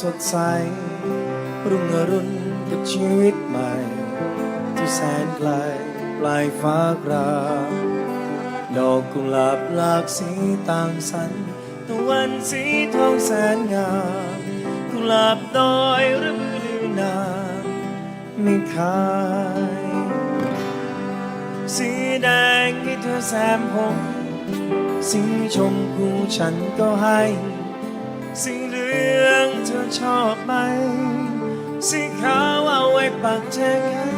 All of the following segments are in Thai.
สดใส รุ่งอรุณกับชีวิตใหม่ ที่แสนไกลปลายฟ้ากราดอกกุหลาบหลากสีต่างสรรตะวันสีทองแสนงามกุหลาบน้อยระบือลือนามไม่คายสีแดงให้เธอแซมผมสีชมพูฉันก็ให้สี เหลืองเธอชอบไหม สีขาวเอาไว้ปักแจกัน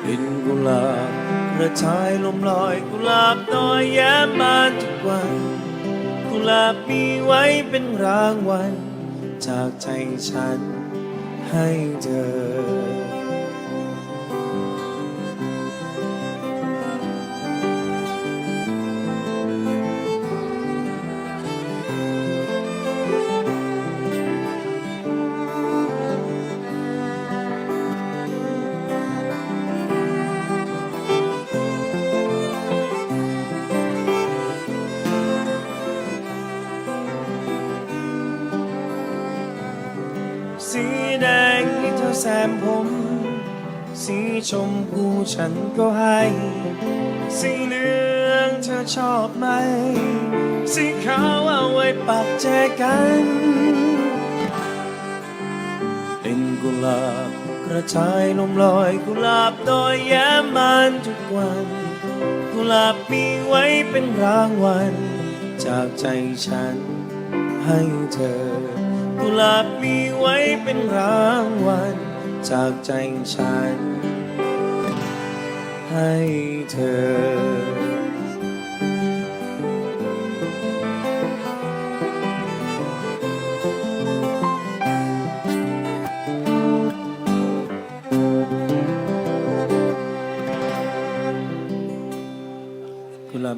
เป็นกุหลาบกระชายลมลอยกุหลาบน้อยแย้มบานทุกวัน กุหลาบมีไว้เป็นรางวัลจากใจฉันให้เธอ แซมผม สีชมพูฉันก็ให้ สีเหลืองเธอชอบไหม สีขาวเอาไว้ปักแจกัน เป็นกุหลาบกระชายลมลอยกุหลาบดอยแย้มบานทุกวัน กุหลาบมีไว้เป็นรางวัล จากใจฉันให้เธอ กุหลาบมีไว้เป็นรางวัล จากใจฉัน ให้เธอ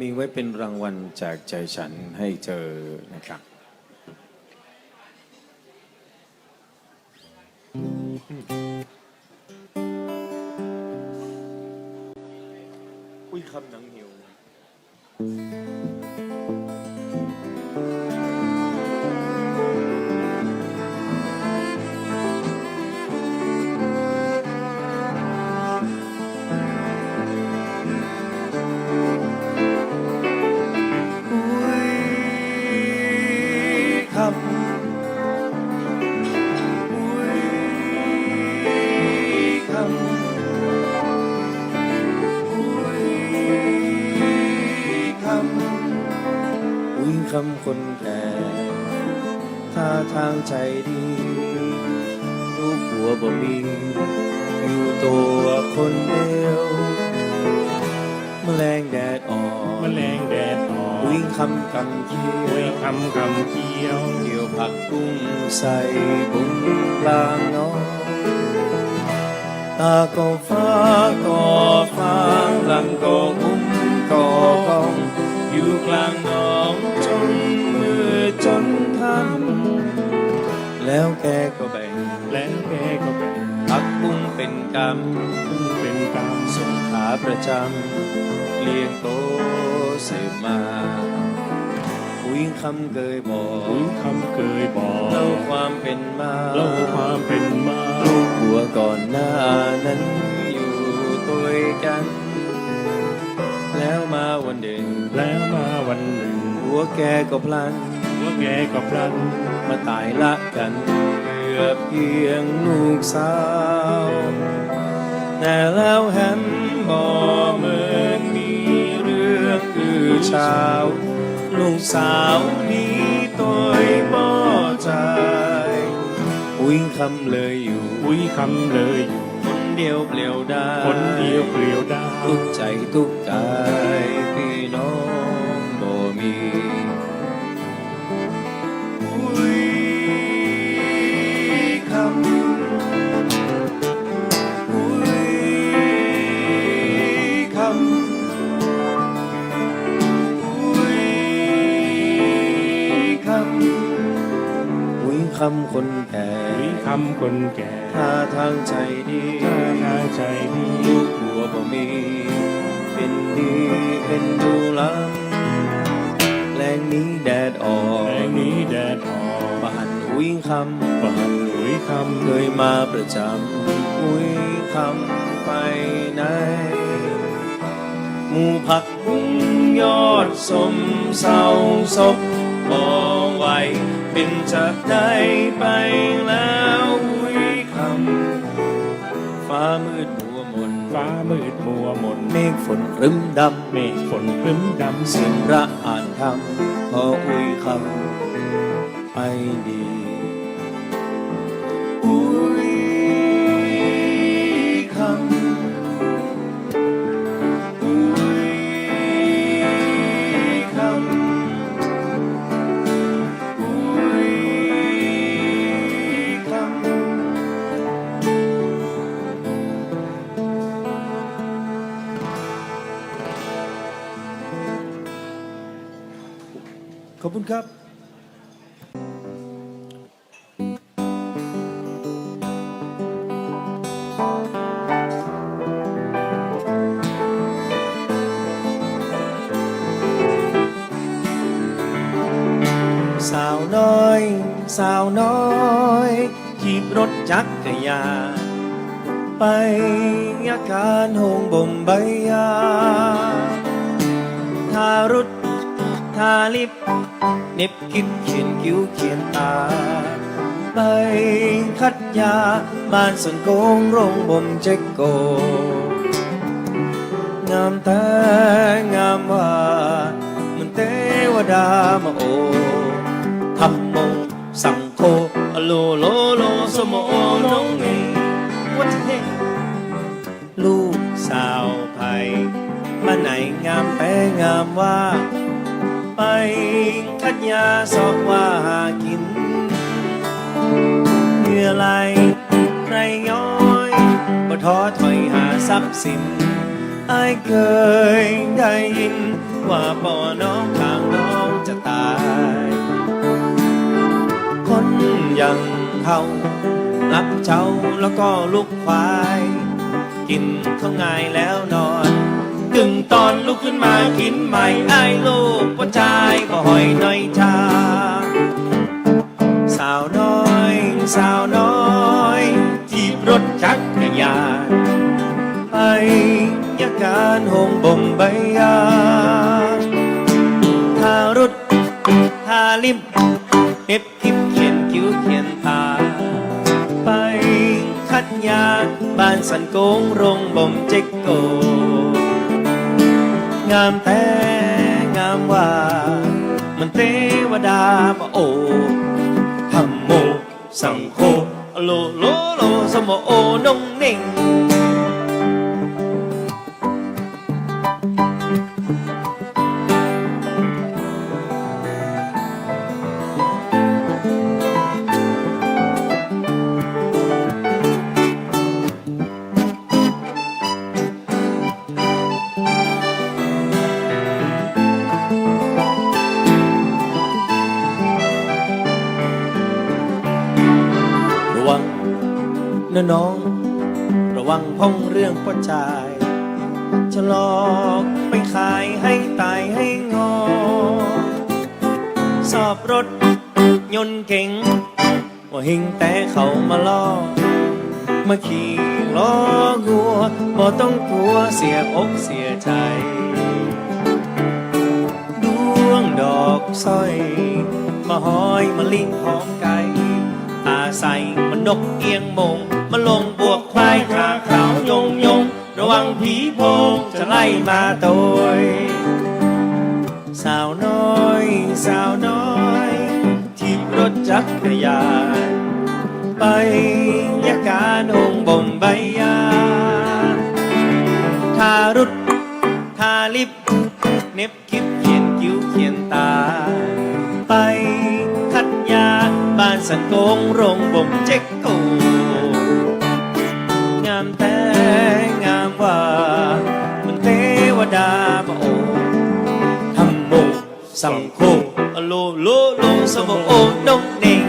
มีไว้เป็นรางวัลจากใจฉันให้เธอนะครับ อุ้ยคำห ตัวคนเดียว แมลงแดดอ่อแมนลงแดดออกอุ้ยคำกำเขียไว้คำคำเคี้ยวเกี่ยวผักกุ้งใส่บุ้งกลางน้องตาก็ฟ้าก็ฟ้าลำก็กุ้มก็กองอยู่กลางหน้องจนมืดจนค่ำแล้วแกก็ เป็นกซึ่งเป็นกรรมำส่งขาประจำเลี้ยงโตสืบมาอุ้ยคำเคยบอกอุ้ยคำเคยบอกเล่าความเป็นมาเล่าความเป็นมาลูกหัวก่อนหน้านั้นอยู่ตัวกัน แล้วมาวันเด่นแล้วมาวันหนึ่ง หัวแกก็พลัน หัวแกก็พลัน มาตายละกันเพื่อเพียงลูกสาว แต่แล้วแฮมบ่เหมือนมีเรื่องคือเช้าลูกสาวนี้ตัวบ่ใจอุ้ยคำเลยอยู่อุ้ยคำเลยอยู่ คนเดียวเปลี่ยวได้คนเดียวเปลี่ยวดาวทุกใจทุกกาย คำคนแก่ท่าทางใจดีท่าทางใจดีลูกหัวบ่มี เป็นดีเอเป็นดูลำแรงนี้แดดออแรกงนี้แดดออกบ้านอุ้ยคบ้านหลุยคำเคยมาประจำอุ้ยคำไปไหนหมู่ผักบุ้งยอดสมเศร้าศพ มองไว้เป็นจะได้ไปแล้วอุ้ยคำฟ้ามืดมัวมนำฟ้ามืดมัวมนเมฆฝนครึ้มดเมฆฝนครึ้มดำำเสียงพระอ่านธรรมพออุ้ยคำไปดี อบคุณครับสาวน้อย สาวน้อยขี่รถจักรยานไปอาการหงบ่มใบยาทารุดทาลิบ คิวเขียนตาไปคัดยาบ้านสวนโกงโรงบ่มเจ๊กโก งามแต่งามว่ามันเทวดามาโอธรรมโมสังโฆอโลโลโลสมโอน้องเอวัดเฮลูกสาวไผ่บ้าไหนงามแปงามว่า ไปคัดยาสอบว่าหากินเหงื่อไหลใครย้อยบ่ท้อถอยหาทรัพย์สินอายเคยได้ยิน ว่าป่อน้องข้างน้องจะตาย คนอย่างเขารับเจ้าแล้วก็ลูกควาย กินเขาง่ายแล้วนอน กึ่งตอนลุกขึ้นมากินใหม่ไอ้ลูกพ่อชายบ่หอยน้อยชา สาวน้อย สาวน้อยจีบรถจักรยานไปยาการหงบ่มใบยาทารุดทาลิมเน็บทิมเขียนคิ้วเขียนตา ไปคัดยาบ้านสันโกงรงบ่มเจ๊กโก งามแต่งามว่า มันเทวดามาโอธรรมโม สังโฆโลโลโลสมโอนงเน่ง นะน้อง ระวังพ้องเรื่องพ่อชายจะหลอกไปขายให้ตายให้งอ สอบรถยนต์เก่งว่าหิงแต่เขามาล่อมาขี่ล้องัวบ่ต้องกลัวเสียอกเสียใจดวงดอกสร้อย มาหอยมาลิงหอมไก่ตาใสมั นกเอียงมงมาลงบวกควายขาขาวยงยง ระวังผีโพงจะไล่มาโตยสาวน้อย สาวน้อยที่รถจักรยานไปยาการองบ่มใบยาทารุดทาลิบเน็บคิบ สันกงรงบ่มเจ๊กโกงามแต่งามว่ามันเทวดามาโอธรรมโมสังโฆอโลโลโลสมโอนงเน่ง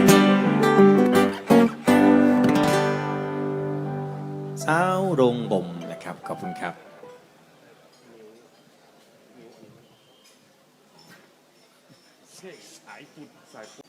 สาวรงบ่มนะครับ ขอบคุณครับสายฝุ่นสายฝุ่น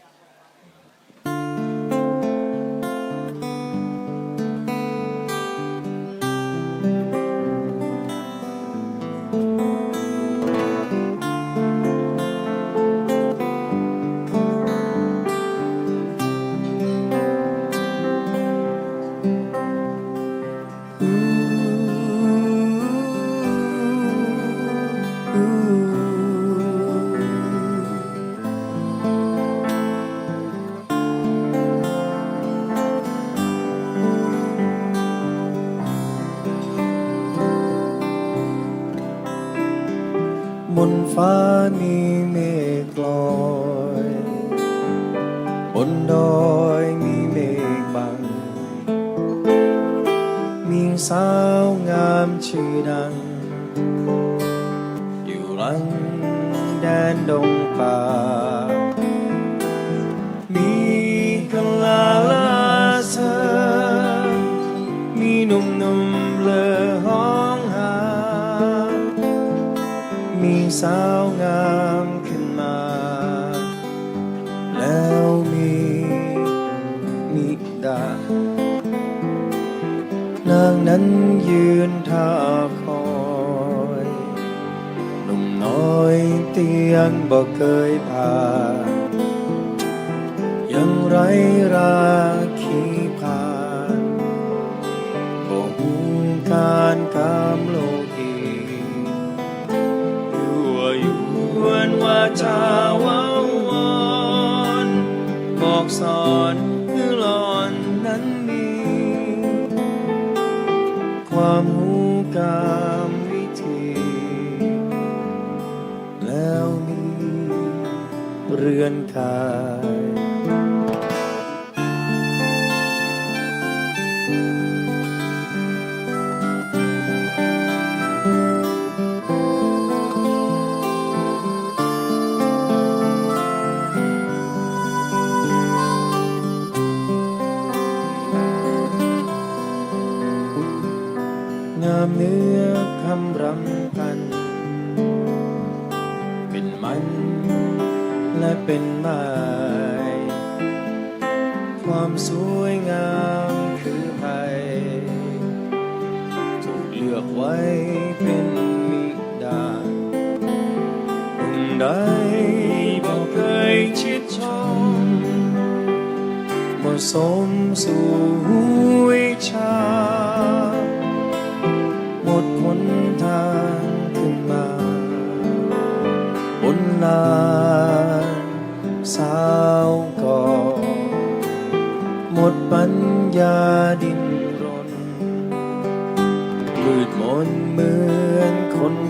บนฟ้ามีเมฆลอย บนดอยมีเมฆบัง มีสาวงามชื่อดัง อยู่หลังแดนดงป่า สาวงามขึ้นมา แล้วมีมิดานางนั้นยืนท่าคอยหนุ่มน้อยเตียงบอกเคยผ่านยังไรราคีผ่านบอกการกามโล จาว้าวอนบอกสอนคือหลอนนั้นมี ความหูกามวิธี แล้วมีเรือนกายามเนื้อคำรำพัน เป็นมันและเป็นไม้ความสวยงามคือไทยถูกเลือกไว้เป็นมิดาคนใดบอกเคยชิดชมเหมาะสมสู่วิชา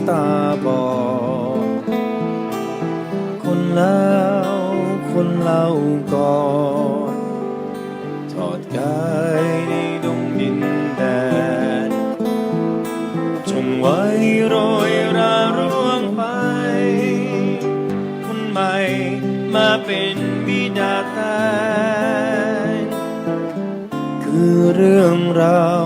ตาบอดคนแล้วคนเล่าก่อนถอดกายในดงดินแดนจงไว้โรยราร่วงไป คนใหม่มาเป็นบิดาแทนคือเรื่องราว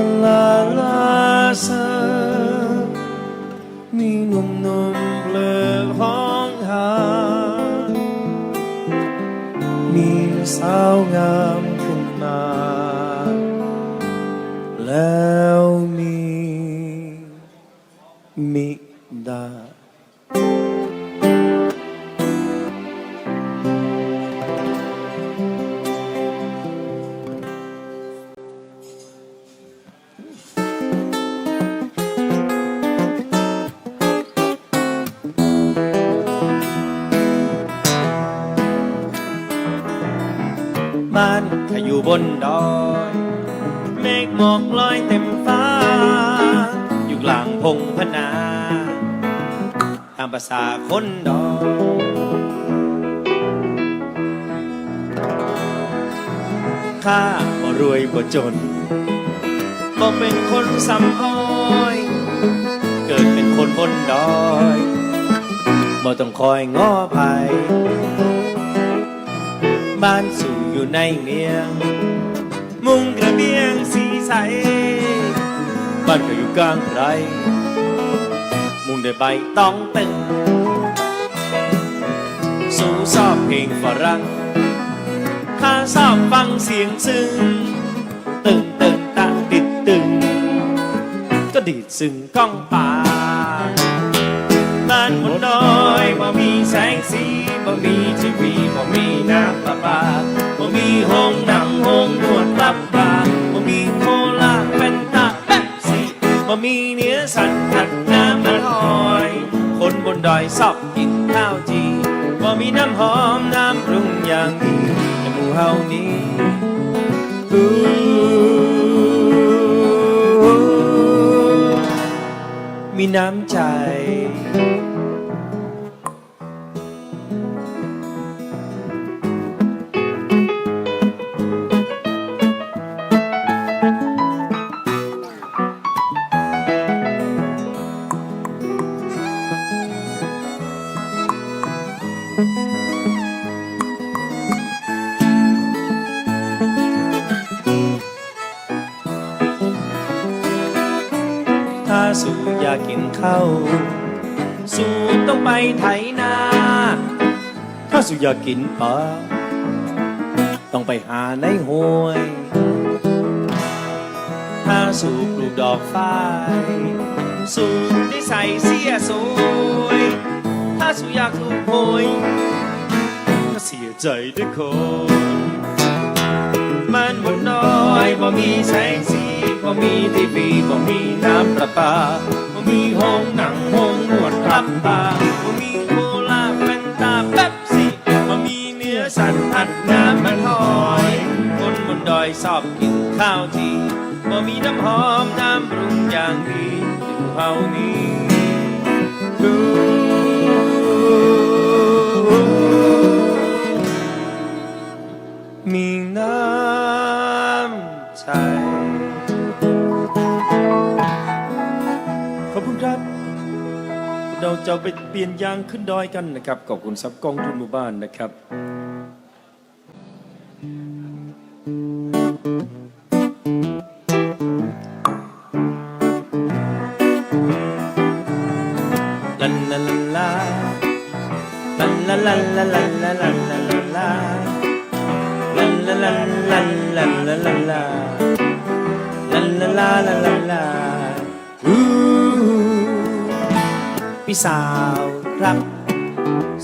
กะ บ้านข้าอยู่บนดอย เมฆหมอกลอยเต็มฟ้า อยู่กลางพงพนา ตามภาษาคนดอยข้าบ่รวยบ่จนบ่เป็นคนสำอ้อย เกิดเป็นคนบนดอยบ่ต้องคอยง้อภัยบ้านสู่ อยู่ในเมียง มุงกระเบียงสีใส บ้านก็อยู่กลางไพรมุงด้วยใบตองตึง สู่ชอบเพลงฝรั่งข้าชอบฟังเสียงซึ้ง ตึงตึงตะดิดตึง ก็ดีดซึ้งก้องป่าบ้านบนดอยบ่มีแสงสีบ่มีทีวีบ่มีน้ำประปาบ่มี ห้องหนังห้องนวดรับตาบ่มีโคลาเป็นตาเป๊ปซี่บ่มีเนื้อสัตว์ผัดน้ำมันหอย คนบนดอยชอบกินข้าวจีบ่มีน้ำหอมน้ำปรุงอย่างดีแต่หมู่เฮานี้มีน้ำใจ อยากกินปลาต้องไปหาในห้วย ถ้าสู่ปลูกดอกฟ้ายสู่ได้ใส่เสียสวย ถ้าสูอยากถูกโหยก็เสียใจด้วยคน มันบนน้อยบ่มีแสงสีบ่มีทีวีบ่มีน้ำประปาบ่มีห้องหนังห้องนวดรับตาบ่มี ดน้ำมันหอย คนบนดอยชอบกินข้าวจีบ่มีน้ำหอมน้ำปรุงอย่างดีอยู่เฮานี้ดูมีน้ำใจขอบคุณครับ เราจะไปเปลี่ยนยางขึ้นดอยกันนะครับ ขอบคุณซับกองทุนหมู่บ้านนะครับ สาวครับ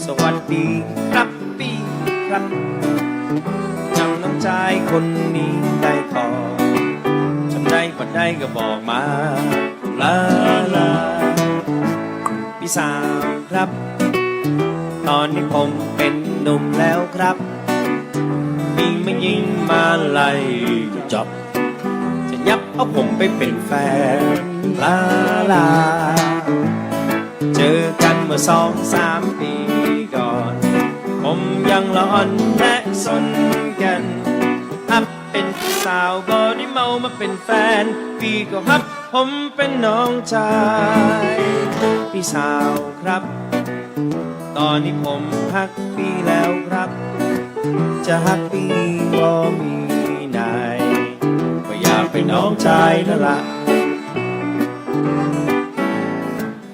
สวัสดีครับพี่ครับจำน้ำใจคนนี้ได้ก่อนจำได้ปัดได้ก็บอกมาลาลาพี่สาวครับ ตอนนี้ผมเป็นหนุ่มแล้วครับมีไม่ยิงมาไล่จบจะยับเอาผมไปเป็นแฟนลาลา อกันเมื่อสองสามปีก่อน ผมยังร้อนและสนกันฮับเป็นสาวบอดี้เมามาเป็นแฟน พี่ก็ฮับผมเป็นน้องชาย พี่สาวครับ ตอนนี้ผมฮักพี่แล้วครับ จะฮักพี่ก็มีนายก็อยากเป็นน้องชายนั่นละลาล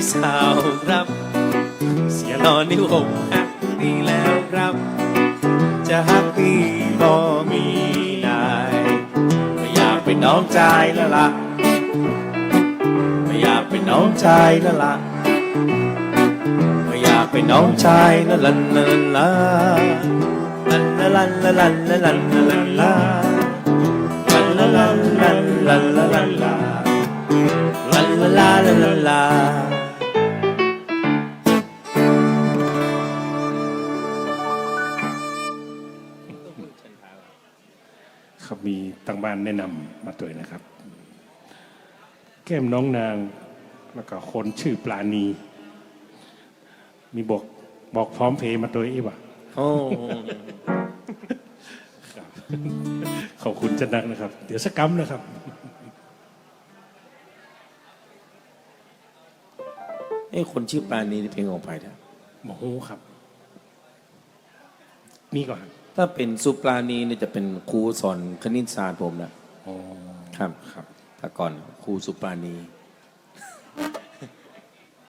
พี่สาวครับ เสียนอนนิ้วผมหักดีแล้วครับ จะหักพี่บ่มีนายไม่อยากเป็นน้องชายแล้วล่ะไม่อยากเป็นน้องชายแล้วล่ะไม่อยากเป็นน้องชายแล้วลันลันลาลันลันลันลันลันลันลาลันลันลันลันลันลันลาลันล นลาครับมีทางบ้านแนะนำมาตัวนะครับ แก้มน้องนางแล้วก็คนชื่อปลาณี มีบอกบอกพร้อมเพย์มาตัวอีกว่ะโอ้ขอบคุณจันนักนะครับ เดี๋ยวสักกรรมนะครับไอ้คนชื่อปราณีนี่เพลงออกไปนะโมโหครับ มีก่อน ถ้าเป็นสุปราณีเนี่ยจะเป็นครูสอนคณิตศาสตร์ผมนะอ๋อ ครับครับแต่ก่อนครูสุปราณี